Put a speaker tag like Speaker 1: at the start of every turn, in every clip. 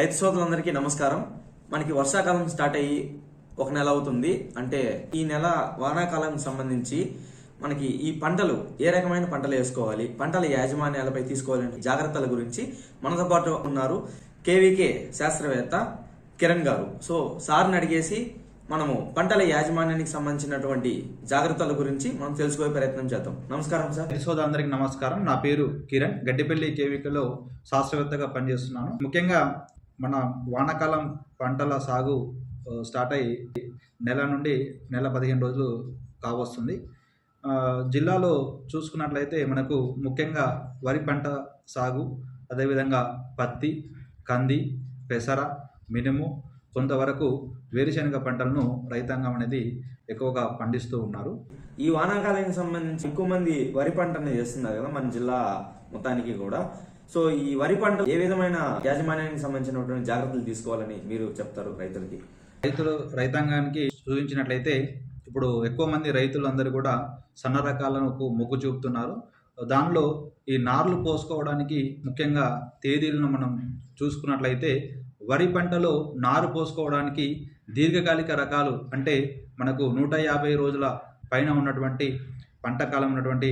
Speaker 1: రైతు సోదరులందరికీ నమస్కారం. మనకి వర్షాకాలం స్టార్ట్ అయ్యి ఒక నెల అవుతుంది. అంటే ఈ నెల వానాకాలం సంబంధించి మనకి ఈ పంటలు ఏ రకమైన పంటలు వేసుకోవాలి పంటల యాజమాన్యాలపై తీసుకోవాలంటే జాగ్రత్తల గురించి మనతో పాటు ఉన్నారు కేవీకే శాస్త్రవేత్త కిరణ్ గారు. సో సార్ని అడిగేసి మనము పంటల యాజమాన్యానికి సంబంధించినటువంటి జాగ్రత్తల గురించి మనం తెలుసుకునే ప్రయత్నం చేద్దాం. నమస్కారం సార్.
Speaker 2: యశోద అందరికి నమస్కారం. నా పేరు కిరణ్. గడ్డిపల్లి కేవికలో శాస్త్రవేత్తగా పనిచేస్తున్నాను. ముఖ్యంగా మన వానాకాలం పంటల సాగు స్టార్ట్ అయ్యి నెల నుండి నెల పదిహేను రోజులు కావస్తుంది. జిల్లాలో చూసుకున్నట్లయితే మనకు ముఖ్యంగా వరి పంట సాగు అదేవిధంగా పత్తి కంది పెసర మినుము కొంతవరకు వేరుశనగ పంటలను రైతాంగం అనేది ఎక్కువగా పండిస్తూ ఉన్నారు.
Speaker 1: ఈ వానాకాలానికి సంబంధించి ఎక్కువ మంది వరి పంటని చేస్తున్నారు కదా మన జిల్లా మొత్తానికి కూడా. సో ఈ వరి పంట ఏ విధమైన యాజమాన్యానికి సంబంధించినటువంటి జాగ్రత్తలు తీసుకోవాలని మీరు చెప్తారు రైతులకి?
Speaker 2: రైతులు రైతాంగానికి సూచించినట్లయితే ఇప్పుడు ఎక్కువ మంది రైతులు అందరూ కూడా సన్న రకాలకు మొగ్గు చూపుతున్నారు. దానిలో ఈ నార్లు పోసుకోవడానికి ముఖ్యంగా తేదీలను మనం చూసుకున్నట్లయితే వరి పంటలో నారు పోసుకోవడానికి దీర్ఘకాలిక రకాలు అంటే మనకు నూట యాభై రోజుల పైన ఉన్నటువంటి పంట కాలం ఉన్నటువంటి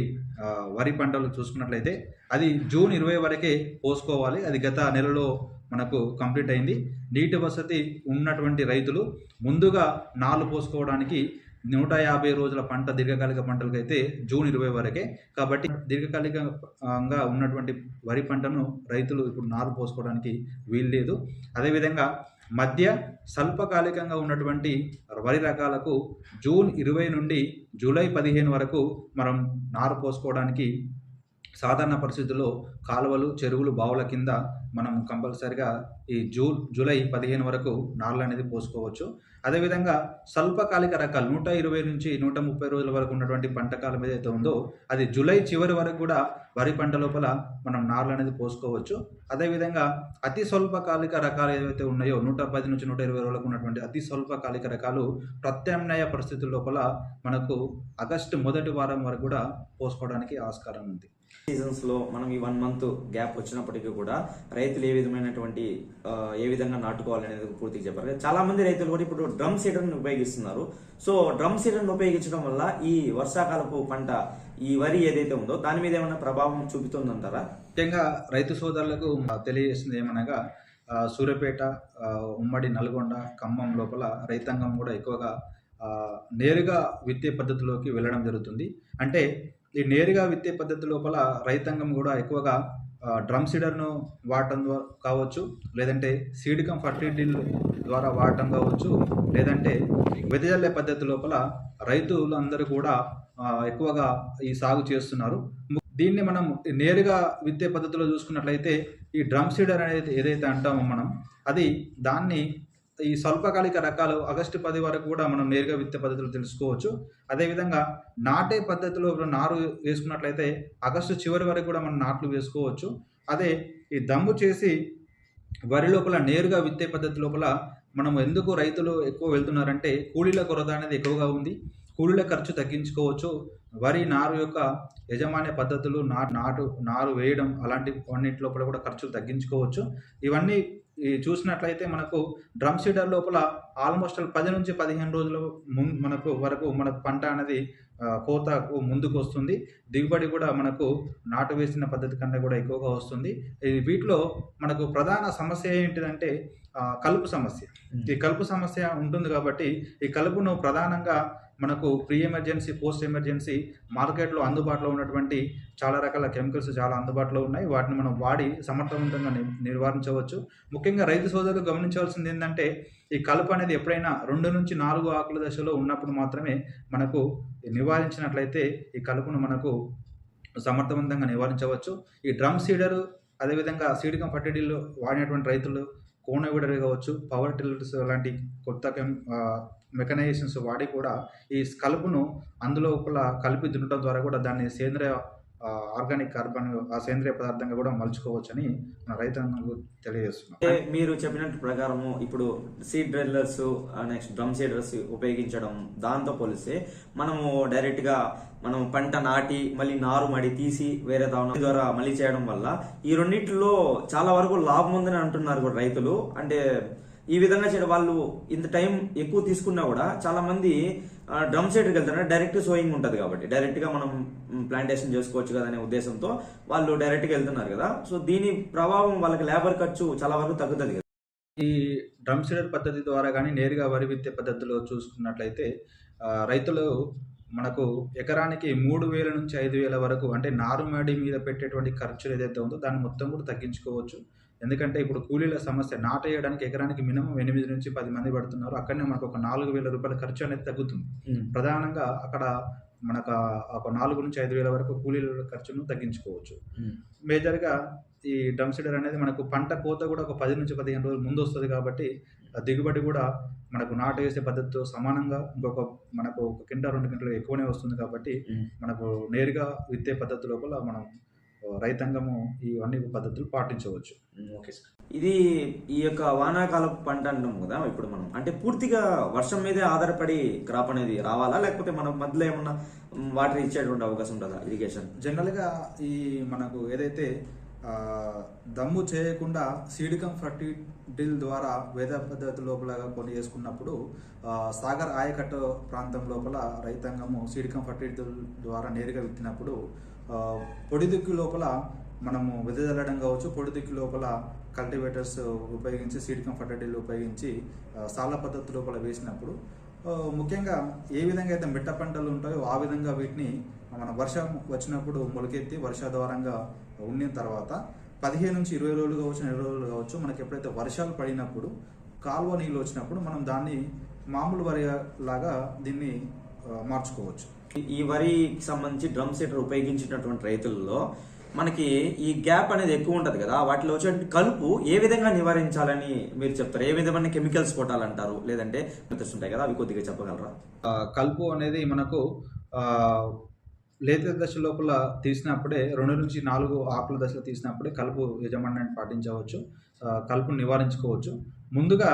Speaker 2: వరి పంటలు చూసుకున్నట్లయితే అది జూన్ ఇరవై వరకే పోసుకోవాలి. అది గత నెలలో మనకు కంప్లీట్ అయింది. నీటి వసతి ఉన్నటువంటి రైతులు ముందుగా నాలు పోసుకోవడానికి నూట యాభై రోజుల పంట దీర్ఘకాలిక పంటలకైతే జూన్ ఇరవై వరకే. కాబట్టి దీర్ఘకాలికంగా ఉన్నటువంటి వరి పంటను రైతులు ఇప్పుడు నారు పోసుకోవడానికి వీలు లేదు అదేవిధంగా మధ్య స్వల్పకాలికంగా ఉన్నటువంటి వరి రకాలకు జూన్ ఇరవై నుండి జూలై పదిహేను వరకు మనం నారు పోసుకోవడానికి సాధారణ పరిస్థితుల్లో కాలువలు చెరువులు బావుల కింద మనం కంపల్సరిగా ఈ జూ జూలై పదిహేను వరకు నార్లు అనేది పోసుకోవచ్చు. అదేవిధంగా స్వల్పకాలిక రకాలు నూట ఇరవై నుంచి నూట ముప్పై రోజుల వరకు ఉన్నటువంటి పంట కాలం ఏదైతే ఉందో అది జూలై చివరి వరకు కూడా వరి పంట లోపల మనం నార్లు అనేది పోసుకోవచ్చు. అదేవిధంగా అతి స్వల్పకాలిక రకాలు ఏవైతే ఉన్నాయో నూట పది నుంచి నూట ఇరవై వరకు ఉన్నటువంటి అతి స్వల్పకాలిక రకాలు ప్రత్యామ్నాయ పరిస్థితుల లోపల మనకు ఆగస్టు మొదటి వారం వరకు కూడా పోసుకోవడానికి ఆస్కారం ఉంది.
Speaker 1: సీజన్స్లో మనం ఈ వన్ మంత్ గ్యాప్ వచ్చినప్పటికీ కూడా రైతులు ఏ విధమైనటువంటి ఏ విధంగా నాటుకోవాలనేది పూర్తిగా చెప్పారు. చాలా మంది రైతులు కూడా ఇప్పుడు డ్రమ్ సీడర్ని ఉపయోగిస్తున్నారు. సో డ్రమ్ సీడర్ని ఉపయోగించడం వల్ల ఈ వర్షాకాలపు పంట ఈ వరి ఏదైతే ఉందో దాని మీద ఏమైనా ప్రభావం చూపుతుందంటారా?
Speaker 2: ముఖ్యంగా రైతు సోదరులకు తెలియజేస్తుంది ఏమనగా సూర్యపేట ఉమ్మడి నల్గొండ ఖమ్మం లోపల రైతాంగం కూడా ఎక్కువగా నేరుగా విత్తే పద్ధతిలోకి వెళ్ళడం జరుగుతుంది. అంటే ఈ నేరుగా విత్తే పద్ధతి లోపల రైతాంగం కూడా ఎక్కువగా డ్రమ్ సీడర్ను వాడటం ద్వారా కావచ్చు లేదంటే సీడికం ఫర్టిలిటీ ద్వారా వాడటం కావచ్చు లేదంటే వెదజల్లే పద్ధతి లోపల రైతులందరూ కూడా ఎక్కువగా ఈ సాగు చేస్తున్నారు. దీన్ని మనం నేరుగా విత్తే పద్ధతిలో చూసుకున్నట్లయితే ఈ డ్రమ్ సీడర్ అనేది ఏదైతే అంటామో మనం అది దాన్ని ఈ స్వల్పకాలిక రకాలు ఆగస్టు పది వరకు కూడా మనం నేరుగా విత్తే పద్ధతులు తెలుసుకోవచ్చు. అదేవిధంగా నాటే పద్ధతిలో నారు వేసుకున్నట్లయితే ఆగస్టు చివరి వరకు కూడా మనం నాట్లు వేసుకోవచ్చు. అదే ఈ దమ్ము చేసి వరి లోపల నేరుగా విత్తే పద్ధతి లోపల మనం ఎందుకు రైతులు ఎక్కువ వెళ్తున్నారంటే కూలీల కొరత అనేది ఎక్కువగా ఉంది. కూలీల ఖర్చు తగ్గించుకోవచ్చు. వరి నారు యొక్క యజమాన్య పద్ధతులు నా నాటు నారు వేయడం అలాంటి అన్నింటి లోపల కూడా ఖర్చులు తగ్గించుకోవచ్చు. ఇవన్నీ చూసినట్లయితే మనకు డ్రమ్ సీడర్ లోపల ఆల్మోస్ట్ పది నుంచి పదిహేను రోజుల మనకు వరకు మన పంట అనేది కోతకు ముందుకు వస్తుంది. దిగుబడి కూడా మనకు నాటు వేసిన పద్ధతి కన్నా కూడా ఎక్కువగా వస్తుంది. వీటిలో మనకు ప్రధాన సమస్య ఏంటిదంటే కలుపు సమస్య. ఈ కలుపు సమస్య ఉంటుంది కాబట్టి ఈ కలుపును ప్రధానంగా మనకు ప్రీ ఎమర్జెన్సీ పోస్ట్ ఎమర్జెన్సీ మార్కెట్లో అందుబాటులో ఉన్నటువంటి చాలా రకాల కెమికల్స్ చాలా అందుబాటులో ఉన్నాయి. వాటిని మనం వాడి సమర్థవంతంగా నివారించవచ్చు ముఖ్యంగా రైతు సోదరులు గమనించవలసింది ఏంటంటే ఈ కలుపు అనేది ఎప్పుడైనా రెండు నుంచి నాలుగు ఆకుల దశలో ఉన్నప్పుడు మాత్రమే మనకు నివారించినట్లయితే ఈ కలుపును మనకు సమర్థవంతంగా నివారించవచ్చు. ఈ డ్రమ్ సీడరు అదేవిధంగా సీడికం ఫర్టిలిటీలు వాడినటువంటి రైతులు కోనవిడర్ కావచ్చు పవర్ టిల్లర్స్ లాంటి కొత్త మెకనైజేషన్స్ వాడి కూడా ఈ కలుపును అందులోపల కలిపి దున్నడం ద్వారా కూడా దాన్ని సేంద్రియ ఆర్గానిక్ కార్బన్ ఆ సేంద్రియ పదార్థంగా కూడా మలుచుకోవచ్చని మన రైతాంగాలకు తెలియజేస్తున్నాం.
Speaker 1: మీరు చెప్పినట్టు ప్రకారము ఇప్పుడు seed drillers next drum seeders ఉపయోగించడం దాంతో పోలిస్తే మనము డైరెక్ట్గా మనం పంట నాటి మళ్ళీ నారు మడి తీసి వేరే దాని ద్వారా మళ్ళీ చేయడం వల్ల ఈ రెండింటిలో చాలా వరకు లాభం ఉందని అంటున్నారు కూడా రైతులు. అంటే ఈ విధంగా చేయడం వాళ్ళు ఇంత టైం ఎక్కువ తీసుకున్నా కూడా చాలా మంది డ్రమ్ సెట్కి వెళ్తారు డైరెక్ట్ సోయింగ్ ఉంటుంది కాబట్టి. డైరెక్ట్గా మనం ప్లాంటేషన్ చేసుకోవచ్చు కదా అనే ఉద్దేశంతో వాళ్ళు డైరెక్ట్గా వెళ్తున్నారు కదా. సో దీని ప్రభావం వాళ్ళకి లేబర్ ఖర్చు చాలా వరకు తగ్గుతుంది కదా.
Speaker 2: ఈ డ్రమ్ సీడర్ పద్ధతి ద్వారా కానీ నేరుగా వరి విత్తే పద్ధతిలో చూసుకున్నట్లయితే రైతులు మనకు ఎకరానికి మూడు వేల నుంచి ఐదు వేల వరకు అంటే నారుమడి మీద పెట్టేటువంటి ఖర్చులు ఏదైతే ఉందో దాన్ని మొత్తం కూడా తగ్గించుకోవచ్చు. ఎందుకంటే ఇప్పుడు కూలీల సమస్య నాట వేయడానికి ఎకరానికి మినిమం ఎనిమిది నుంచి పది మంది పడుతున్నారు. అక్కడనే మనకు ఒక నాలుగు వేల రూపాయల ఖర్చు అనేది తగ్గుతుంది. ప్రధానంగా అక్కడ మనకు ఒక నాలుగు నుంచి ఐదు వేల వరకు కూలీల ఖర్చును తగ్గించుకోవచ్చు. మేజర్గా ఈ డ్రమ్ సీడర్ అనేది మనకు పంట కోత కూడా ఒక పది నుంచి పదిహేను రోజులు ముందు వస్తుంది కాబట్టి ఆ దిగుబడి కూడా మనకు నాటు వేసే పద్ధతితో సమానంగా ఇంకొక మనకు ఒక కింట రెండు కింటలు ఎక్కువనే వస్తుంది కాబట్టి మనకు నేరుగా విత్తే పద్ధతి లోపల మనం రైతాంగము ఈ అన్ని పద్ధతులు పాటించవచ్చు.
Speaker 1: Okay sir. ఇది ఈ యొక్క వానాకాల పంట అంటాం కదా ఇప్పుడు మనం. అంటే పూర్తిగా వర్షం మీదే ఆధారపడి క్రాప్ అనేది రావాలా? లేకపోతే మనం మధ్యలో ఏమన్నా వాటర్ ఇచ్చేటువంటి అవకాశం ఉంటుందా ఇరిగేషన్
Speaker 2: జనరల్గా ఈ మనకు ఏదైతే దమ్ము చేయకుండా సీడికం ఫర్టిడిల్ ద్వారా వేద పద్ధతి లోపల కొన్ని చేసుకున్నప్పుడు సాగర్ ఆయకట్ట ప్రాంతం లోపల రైతాంగము సీడికం ఫర్టిడిల్ ద్వారా నేరుగా విత్తినప్పుడు ఆ, పొడి దిక్కు లోపల మనము వెదజల్లడం కావచ్చు పొడి దిక్కు లోపల కల్టివేటర్స్ ఉపయోగించి సీడ్ కంఫర్టబిల్ ఉపయోగించి సాల పద్ధతి లోపల వేసినప్పుడు ముఖ్యంగా ఏ విధంగా అయితే మిట్ట పంటలు ఉంటాయో ఆ విధంగా వీటిని మన వర్షం వచ్చినప్పుడు మొలకెత్తి వర్షాధారంగా ఉండిన తర్వాత పదిహేను నుంచి ఇరవై రోజులు కావచ్చు ఇరవై రోజులు కావచ్చు మనకి ఎప్పుడైతే వర్షాలు పడినప్పుడు కాలువ నీళ్ళు వచ్చినప్పుడు మనం దాన్ని మామూలు వరి లాగా దీన్ని మార్చుకోవచ్చు.
Speaker 1: ఈ వరికి సంబంధించి డ్రమ్ సెటర్ ఉపయోగించినటువంటి రైతుల్లో మనకి ఈ గ్యాప్ అనేది ఎక్కువ ఉంటది కదా. వాటిలో వచ్చే కలుపు ఏ విధంగా నివారించాలని మీరు చెప్తారు? ఏ విధమైన కెమికల్స్ కొట్టాలంటారు? లేదంటే ఉంటాయి కదా అవి కొద్దిగా చెప్పగలరా?
Speaker 2: కలుపు అనేది మనకు లేత దశ లోపల తీసినప్పుడే రెండు నుంచి నాలుగు ఆకుల దశలో తీసినప్పుడే కలుపు యజమాన్యాన్ని పాటించవచ్చు కలుపును నివారించుకోవచ్చు. ముందుగా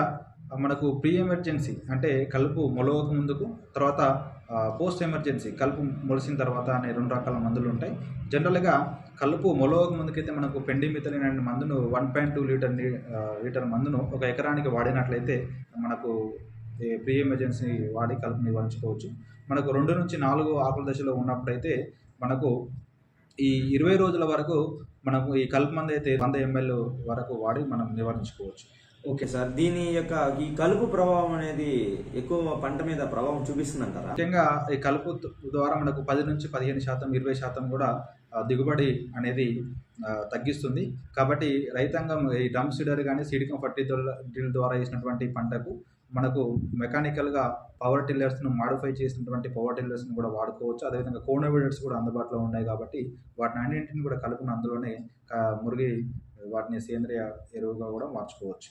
Speaker 2: మనకు ప్రీ ఎమర్జెన్సీ అంటే కలుపు మొలవక ముందుకు తర్వాత పోస్ట్ ఎమర్జెన్సీ కలుపు మొలిసిన తర్వాత అనే రెండు రకాల మందులు ఉంటాయి. జనరల్గా కలుపు మొలవక ముందుకైతే మనకు పెండిమిథలిన్ అనే మందును one point two litre litre మందును ఒక ఎకరానికి వాడినట్లయితే మనకు ప్రీ ఎమర్జెన్సీ వాడి కలుపు నివారించుకోవచ్చు. మనకు రెండు నుంచి నాలుగు ఆకుల దశలో ఉన్నప్పుడైతే మనకు ఈ ఇరవై రోజుల వరకు మనకు ఈ కలుపు మందు అయితే వంద ఎంఎల్ వరకు వాడి మనం నివారించుకోవచ్చు.
Speaker 1: Okay sir. దీని యొక్క ఈ కలుపు ప్రభావం అనేది ఎక్కువ పంట మీద ప్రభావం చూపిస్తుందంటారా?
Speaker 2: ముఖ్యంగా ఈ కలుపు ద్వారా మనకు పది నుంచి పదిహేను శాతం ఇరవై శాతం కూడా దిగుబడి అనేది తగ్గిస్తుంది. కాబట్టి రైతాంగం ఈ డ్రమ్ సీడర్ కానీ సీడికం ఫర్టిలైజర్ ద్వారా వేసినటువంటి పంటకు మనకు మెకానికల్గా పవర్ టిల్లర్స్ను మాడిఫై చేసినటువంటి పవర్ టిల్లర్స్ని కూడా వాడుకోవచ్చు. అదేవిధంగా కోనోవిడర్స్ కూడా అందుబాటులో ఉన్నాయి కాబట్టి వాటిని అన్నింటిని కూడా కలుపుని అందులోనే మురిగి వాటిని సేంద్రియ ఎరువుగా కూడా మార్చుకోవచ్చు.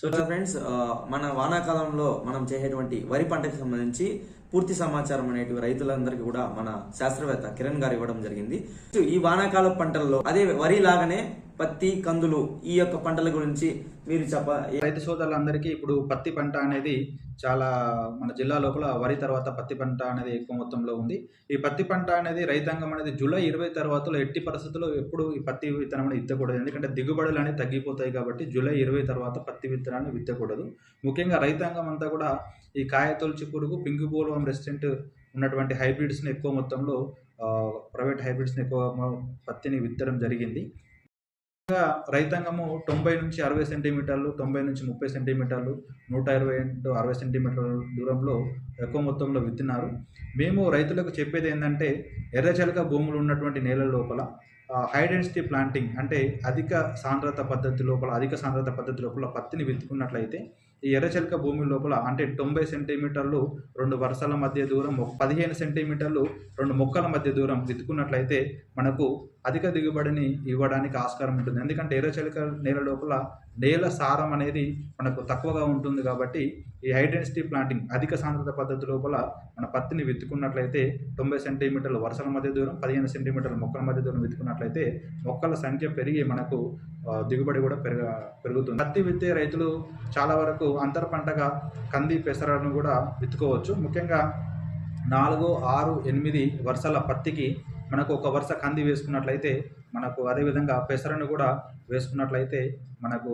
Speaker 1: సో ఫ్రెండ్స్ uh, మన వానాకాలంలో మనం చేసేటువంటి వరి పంటకు సంబంధించి పూర్తి సమాచారం అనేటివి రైతులందరికీ కూడా మన శాస్త్రవేత్త కిరణ్ గారు ఇవ్వడం జరిగింది. సో ఈ వానాకాల పంటల్లో అదే వరి లాగానే పత్తి కందులు ఈ యొక్క పంటల గురించి మీరు చెప్ప
Speaker 2: రైతు సోదరులందరికీ ఇప్పుడు పత్తి పంట అనేది చాలా మన జిల్లా లోపల వరి తర్వాత పత్తి పంట అనేది ఎక్కువ మొత్తంలో ఉంది. ఈ పత్తి పంట అనేది రైతాంగం అనేది జూలై ఇరవై తర్వాతలో ఎట్టి పరిస్థితుల్లో ఎప్పుడు ఈ పత్తి విత్తనం అనేది ఇద్దకూడదు ఎందుకంటే దిగుబడులు అనేవి తగ్గిపోతాయి కాబట్టి జూలై ఇరవై తర్వాత పత్తి విత్తనాన్ని విత్తకూడదు. ముఖ్యంగా రైతాంగం అంతా కూడా ఈ కాయతొలిచి పురుగు పింక్ బోల్వం రెసిస్టెంట్ ఉన్నటువంటి హైబ్రిడ్స్ని ఎక్కువ మొత్తంలో ప్రైవేట్ హైబ్రిడ్స్ని ఎక్కువ పత్తిని విత్తడం జరిగింది. ఇంకా రైతాంగము తొంభై నుంచి అరవై సెంటీమీటర్లు తొంభై నుంచి ముప్పై సెంటీమీటర్లు నూట ఇరవై ఇంటూ అరవై సెంటీమీటర్ల దూరంలో ఎక్కువ మొత్తంలో విత్తినారు. మేము రైతులకు చెప్పేది ఏంటంటే ఎర్రచలక భూములు ఉన్నటువంటి నేల లోపల హై డెన్సిటీ ప్లాంటింగ్ అంటే అధిక సాంద్రత పద్ధతి లోపల అధిక సాంద్రత పద్ధతి లోపల పత్తిని విత్తుకున్నట్లయితే ఈ ఎర్రచెలక భూమి లోపల అంటే తొంభై సెంటీమీటర్లు రెండు వరుసల మధ్య దూరం ఒక పదిహేను సెంటీమీటర్లు రెండు మొక్కల మధ్య దూరం విత్తుకున్నట్లయితే మనకు అధిక దిగుబడిని ఇవ్వడానికి ఆస్కారం ఉంటుంది. ఎందుకంటే ఎర్రచెలక నేల లోపల నేల సారం అనేది మనకు తక్కువగా ఉంటుంది కాబట్టి ఈ హై డెన్సిటీ ప్లాంటింగ్ అధిక సాంద్రత పద్ధతి లోపల మన పత్తిని విత్తుకున్నట్లయితే తొంభై సెంటీమీటర్ల వరుసల మధ్య దూరం పదిహేను సెంటీమీటర్ల మొక్కల మధ్య దూరం విత్తుకున్నట్లయితే మొక్కల సంఖ్య పెరిగి మనకు దిగుబడి కూడా పెరగ పెరుగుతుంది. పత్తి విత్తే రైతులు చాలా వరకు అంతర పంటగా కంది పెసరను కూడా విత్తుకోవచ్చు. ముఖ్యంగా నాలుగు ఆరు ఎనిమిది వరుసల పత్తికి మనకు ఒక వరుస కంది వేసుకున్నట్లయితే మనకు అదేవిధంగా పెసరను కూడా వేసుకున్నట్లయితే మనకు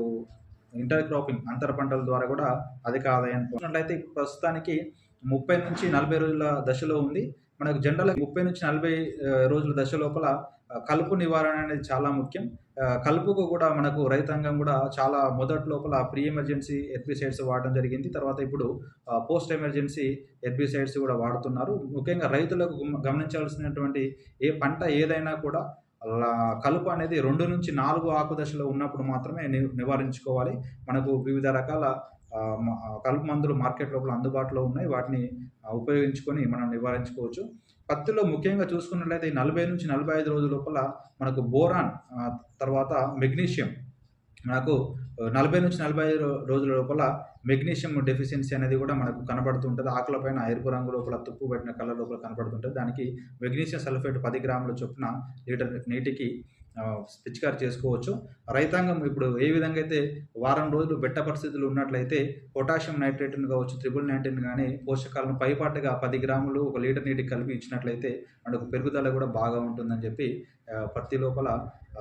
Speaker 2: ఇంటర్ క్రాపింగ్ అంతర పంటల ద్వారా కూడా అధిక ఆదాయం పొందినట్లయితే ప్రస్తుతానికి ముప్పై నుంచి నలభై రోజుల దశలో ఉంది. మనకు జనరల్ ముప్పై నుంచి నలభై రోజుల దశ లోపల కలుపు నివారణ అనేది చాలా ముఖ్యం. కలుపుకు కూడా మనకు రైతాంగం కూడా చాలా మొదటి లోపల ప్రీ ఎమర్జెన్సీ ఎర్బిసైడ్స్ వాడడం జరిగింది. తర్వాత ఇప్పుడు పోస్ట్ ఎమర్జెన్సీ ఎర్బిసైడ్స్ కూడా వాడుతున్నారు. ముఖ్యంగా రైతులకు గమనించాల్సినటువంటి ఏ పంట ఏదైనా కూడా కలుపు అనేది రెండు నుంచి నాలుగు ఆకు దశలో ఉన్నప్పుడు మాత్రమే ని- నివారించుకోవాలి. మనకు వివిధ రకాల కలుపు మందులు మార్కెట్ లోపల అందుబాటులో ఉన్నాయి. వాటిని ఉపయోగించుకొని మనం నివారించుకోవచ్చు. పత్తిలో ముఖ్యంగా చూసుకున్నట్లయితే ఈ నలభై నుంచి నలభై ఐదు రోజుల లోపల మనకు బోరాన్ తర్వాత మెగ్నీషియం మనకు నలభై నుంచి నలభై ఐదు రోజుల లోపల మెగ్నీషియం డెఫిషియన్సీ అనేది కూడా మనకు కనబడుతుంటుంది ఆకుల పైన ఎరుపు రంగు లోపల తుప్పు పెట్టిన కలర్ లోపల కనబడుతుంటుంది దానికి మెగ్నీషియం సల్ఫేట్ పది గ్రాముల చొప్పున లీటర్ నీటికి పిచికారి చేసుకోవచ్చు. రైతాంగం ఇప్పుడు ఏ విధంగా అయితే వారం రోజులు బెట్ట పరిస్థితులు ఉన్నట్లయితే పొటాషియం నైట్రేట్ని కావచ్చు త్రిబుల్ నైన్టీన్ కానీ పోషకాలను పైపాటుగా పది గ్రాములు ఒక లీటర్ నీటికి కలిపి ఇచ్చినట్లయితే మనకు పెరుగుదల కూడా బాగా ఉంటుందని చెప్పి ప్రతి పత్తి లోపల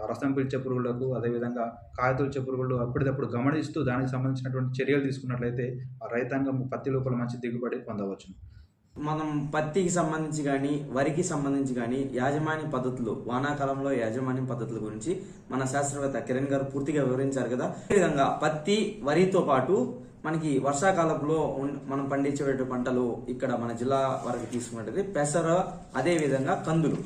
Speaker 2: రసం పీల్చే పురుగులకు అదేవిధంగా కాయతొలిచే పురుగులు అప్పటిదప్పుడు గమనిస్తూ దానికి సంబంధించినటువంటి చర్యలు తీసుకున్నట్లయితే ఆ రైతాంగం పత్తి లోపల మంచి దిగుబడి పొందవచ్చు
Speaker 1: మనం పత్తికి సంబంధించి కానీ వరికి సంబంధించి కానీ యాజమాన్య పద్ధతులు వానాకాలంలో యాజమాన్య పద్ధతుల గురించి మన శాస్త్రవేత్త కిరణ్ గారు పూర్తిగా వివరించారు కదా. ఈ విధంగా పత్తి వరితో పాటు మనకి వర్షాకాలంలో మనం పండించేటువంటి పంటలు ఇక్కడ మన జిల్లా వరకు తీసుకున్నట్టయితే పెసర అదే విధంగా కందులు.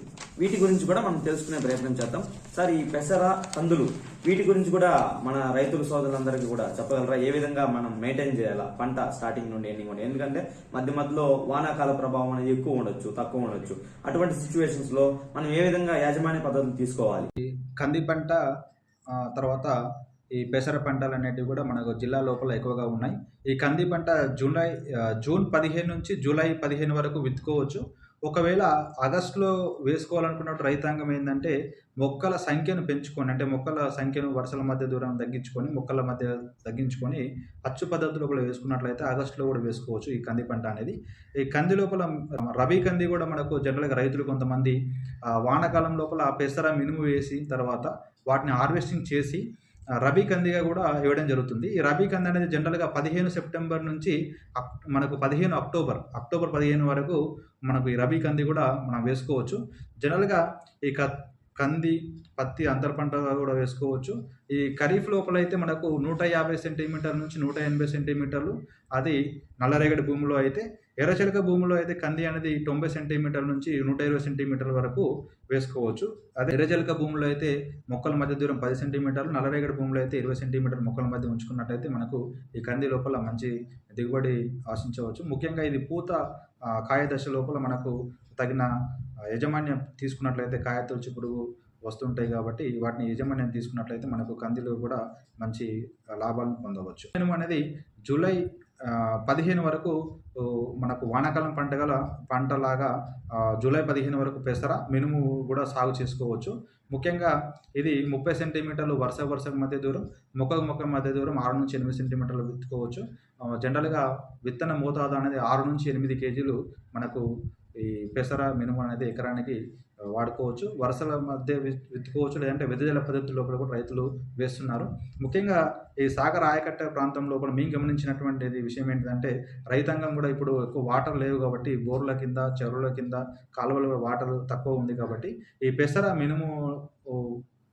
Speaker 1: వీటి గురించి కూడా మనం తెలుసుకునే ప్రయత్నం చేద్దాం. సార్ ఈ పెసర కందులు వీటి గురించి కూడా మన రైతుల సోదరులందరికీ కూడా చెప్పగలరా? ఏ విధంగా మనం మెయింటైన్ చేయాలా? పంట స్టార్టింగ్ నుండి ఎండింగ్ నుండి. ఎందుకంటే మధ్య మధ్యలో వానాకాల ప్రభావం అనేది ఎక్కువ ఉండొచ్చు తక్కువ ఉండొచ్చు. అటువంటి సిచ్యువేషన్స్లో మనం ఏ విధంగా యాజమాన్య పద్ధతులు తీసుకోవాలి?
Speaker 2: కంది పంట తర్వాత ఈ పెసర పంటలు అనేటివి కూడా మనకు జిల్లా లోపల ఎక్కువగా ఉన్నాయి. ఈ కంది పంట జూలై జూన్ పదిహేను నుంచి జూలై పదిహేను వరకు విత్తుకోవచ్చు. ఒకవేళ ఆగస్టులో వేసుకోవాలనుకున్న రైతాంగం ఏంటంటే మొక్కల సంఖ్యను పెంచుకొని అంటే మొక్కల సంఖ్యను వరుసల మధ్య దూరం తగ్గించుకొని మొక్కల మధ్య తగ్గించుకొని అచ్చు పద్ధతిలో కూడా వేసుకున్నట్లయితే ఆగస్టులో కూడా వేసుకోవచ్చు ఈ కంది పంట అనేది. ఈ కంది లోపల రబీ కంది కూడా మనకు జనరల్గా రైతులు కొంతమంది వానకాలం వానాకాలం లోపల పెసర మినుము వేసి తర్వాత వాటిని హార్వెస్టింగ్ చేసి రబీ కందిగా కూడా ఇవ్వడం జరుగుతుంది. ఈ రబీ కంది అనేది జనరల్గా పదిహేను సెప్టెంబర్ నుంచి అక్- మనకు పదిహేను అక్టోబర్ అక్టోబర్ పదిహేను వరకు మనకు ఈ రబీ కంది కూడా మనం వేసుకోవచ్చు. జనరల్గా ఈ క కంది పత్తి అంతర పంటగా కూడా వేసుకోవచ్చు. ఈ ఖరీఫ్ లోపల అయితే మనకు నూట యాభై సెంటీమీటర్ నుంచి నూట ఎనభై సెంటీమీటర్లు అది నల్లరేగడి భూమిలో అయితే ఎర్రచిలక భూమిలో అయితే కంది అనేది తొంభై సెంటీమీటర్ల నుంచి నూట ఇరవై సెంటీమీటర్ల వరకు వేసుకోవచ్చు. అదే ఎర్రజలక భూమిలో అయితే మొక్కల మధ్య దూరం పది సెంటీమీటర్లు నల్లరేగడి భూమిలో అయితే ఇరవై సెంటీమీటర్ మొక్కల మధ్య ఉంచుకున్నట్టయితే మనకు ఈ కంది లోపల మంచి దిగుబడి ఆశించవచ్చు. ముఖ్యంగా ఇది పూత కాయ దశ లోపల మనకు తగిన యాజమాన్యం తీసుకున్నట్లయితే కాయ తొలిచి పురుగు వస్తుంటాయి కాబట్టి వాటిని యాజమాన్యం తీసుకున్నట్లయితే మనకు కందిలో కూడా మంచి లాభాలను పొందవచ్చు. మినుము అనేది జూలై పదిహేను వరకు మనకు వానాకాలం పంటగల పంటలాగా జూలై పదిహేను వరకు పెసర మినుము కూడా సాగు చేసుకోవచ్చు. ముఖ్యంగా ఇది ముప్పై సెంటీమీటర్లు వరుస వరుస మధ్య దూరం మొక్క మొక్క మధ్య దూరం ఆరు నుంచి ఎనిమిది సెంటీమీటర్లు విత్తుకోవచ్చు. జనరల్గా విత్తన మోతాదు అనేది ఆరు నుంచి ఎనిమిది కేజీలు మనకు ఈ పెసర మినుము అనేది ఎకరానికి వాడుకోవచ్చు. వరుసల మధ్య విత్- విత్తుకోవచ్చు. లేదంటే వెదజల పద్ధతి లోపల కూడా రైతులు వేస్తున్నారు. ముఖ్యంగా ఈ సాగర్ ఆయకట్ట ప్రాంతం లోపల మేము గమనించినటువంటి విషయం ఏంటంటే రైతాంగం కూడా ఇప్పుడు ఎక్కువ వాటర్ లేవు కాబట్టి బోర్ల కింద చెరువుల కింద కాలువల వాటర్ తక్కువ ఉంది కాబట్టి ఈ పెసర మినుము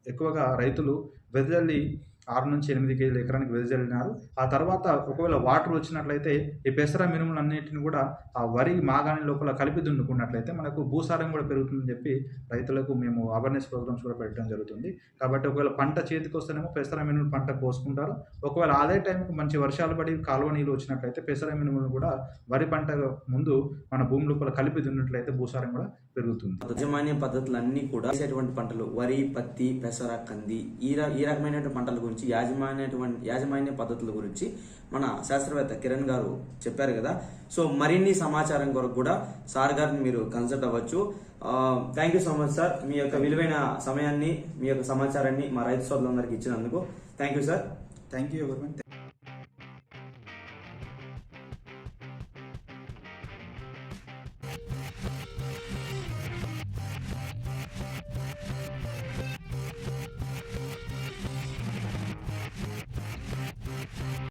Speaker 2: ఎక్కువగా రైతులు వెదజల్లి ఆరు నుంచి ఎనిమిది కేజీలు ఎకరానికి వెదజల్లినారు ఆ తర్వాత ఒకవేళ వాటర్ వచ్చినట్లయితే ఈ పెసర మినుములు అన్నిటిని కూడా ఆ వరి మాగాణి లోపల కలిపి దున్నుకున్నట్లయితే మనకు భూసారం కూడా పెరుగుతుందని చెప్పి రైతులకు మేము అవేర్నెస్ ప్రోగ్రామ్స్ కూడా పెట్టడం జరుగుతుంది. కాబట్టి ఒకవేళ పంట చేతికి వస్తేనేమో పెసర మినుములు పంట కోసుకుంటారు. ఒకవేళ అదే టైంకి మంచి వర్షాలు పడి కాలువ నీళ్ళు వచ్చినట్లయితే పెసర మినుములు కూడా వరి పంట ముందు మన భూమి లోపల కలిపి దున్నట్లయితే భూసారం కూడా పెరుగుతుంది.
Speaker 1: యాజమాన్య పద్ధతులు అన్నీ కూడా వేసేటువంటి పంటలు వరి పత్తి పెసర కంది ఈ ఈ రకమైనటువంటి పంటల గురించి యాజమాన్యటువంటి యాజమాన్య పద్ధతుల గురించి మన శాస్త్రవేత్త కిరణ్ గారు చెప్పారు కదా. సో మరిన్ని సమాచారం కొరకు కూడా సార్ గారిని మీరు కన్సల్ట్ అవ్వచ్చు. Thank you so much sir మీ యొక్క విలువైన సమయాన్ని మీ యొక్క సమాచారాన్ని మా రైతు సోదరులందరికీ ఇచ్చినందుకు. Thank you sir
Speaker 2: thank you